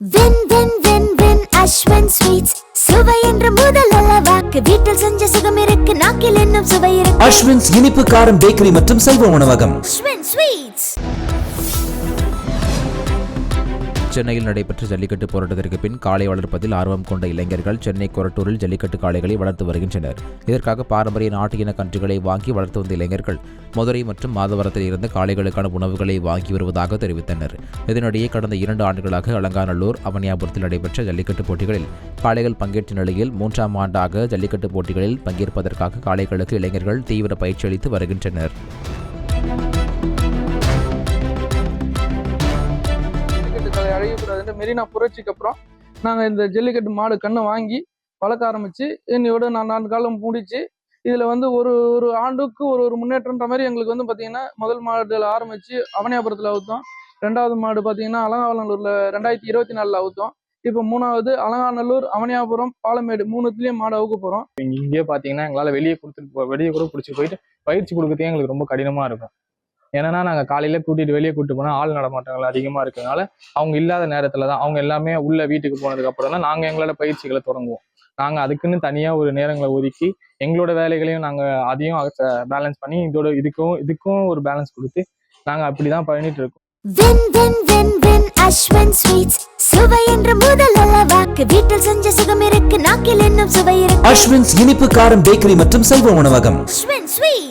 When வென் வென் வென் அஸ்வன் ஸ்வீட்ஸ் சுவை என்ற முதல் அளவாக்கு வீட்டில் செஞ்ச சுகம் இருக்கு நாக்கில் இன்னும் சுவை இருக்கு. அஸ்வின்ஸ் இனிப்பு காரம் பேக்கரி மற்றும் சைவ உணவகம். அஸ்வன் ஸ்வீட்ஸ் சென்னையில் நடைபெற்ற ஜல்லிக்கட்டு போராட்டத்திற்கு பின் காளை வளர்ப்பதில் ஆர்வம் கொண்ட இளைஞர்கள் சென்னை கொரட்டூரில் ஜல்லிக்கட்டு காளைகளை வளர்த்து வருகின்றனர். இதற்காக பாரம்பரிய நாட்டு இன கன்றுகளை வாங்கி வளர்த்து வந்த இளைஞர்கள் மதுரை மற்றும் மாதவரத்தில் இருந்து காளைகளுக்கான உணவுகளை வாங்கி வருவதாக தெரிவித்தனர். இதனிடையே கடந்த இரண்டு ஆண்டுகளாக அலங்காநல்லூர் அவனியாபுரத்தில் நடைபெற்ற ஜல்லிக்கட்டு போட்டிகளில் காளைகள் பங்கேற்ற நிலையில் மூன்றாம் ஆண்டாக ஜல்லிக்கட்டு போட்டிகளில் பங்கேற்பதற்காக காளைகளுக்கு இளைஞர்கள் தீவிர பயிற்சி அளித்து வருகின்றனர். அழியக்கூடாதுன்ற மெரினா புரட்சிக்கு அப்புறம் நாங்கள் இந்த ஜல்லிக்கட்டு மாடு கண்ணை வாங்கி வளர்க்க ஆரம்பிச்சு என்னையோட நான் நான்கு காலம் முடிச்சு இதில் வந்து ஒரு ஒரு ஆண்டுக்கு ஒரு ஒரு முன்னேற்றன்ற மாதிரி எங்களுக்கு வந்து பார்த்தீங்கன்னா முதல் மாடுல ஆரம்பிச்சு அவனியாபுரத்தில் அவுத்தோம். ரெண்டாவது மாடு பார்த்தீங்கன்னா அலங்காநல்லூரில் ரெண்டாயிரத்தி இருபத்தி நாலில் அவுத்தோம். இப்போ மூணாவது அலங்காநல்லூர் அவனியாபுரம் பாலமேடு மூணுத்துலேயும் மாடு அவுக்க போகிறோம் இங்கேயே பார்த்தீங்கன்னா எங்களால் வெளியே கொடுத்துட்டு வெளியே கூட பிடிச்சி போயிட்டு பயிற்சி கொடுக்கறதே எங்களுக்கு ரொம்ப கடினமாக இருக்கும். ஏன்னா நாங்கள் காலையில் கூட்டிட்டு வெளியே கூட்டிட்டு போனால் ஆள் நடமாட்டங்கள் அதிகமாக இருக்கனால அவங்க இல்லாத நேரத்தில் தான் அவங்க எல்லாமே உள்ள வீட்டுக்கு போனதுக்கு அப்புறம் தான் நாங்கள் எங்களோட பயிற்சிகளை தொடங்குவோம். நாங்கள் அதுக்குன்னு தனியாக ஒரு நேரங்களை ஒதுக்கி எங்களோட வேலைகளையும் நாங்கள் அதையும் பேலன்ஸ் பண்ணி இதோட இதுக்கும் இதுக்கும் ஒரு பேலன்ஸ் கொடுத்து நாங்கள் அப்படி தான் பண்ணிட்டு இருக்கோம். வென் வென் வென் வென் அஸ்வன் ஸ்வீட்ஸ் சுவை என்ற முதல் அளவாக்கு வீட்டில் செஞ்ச சுகம் இருக்கு நாக்கில் இன்னும் சுவை இருக்கு. அஸ்வின்ஸ் இனிப்பு காரம் பேக்கரி மற்றும் சைவ உணவகம். அஸ்வன் ஸ்வீட்ஸ்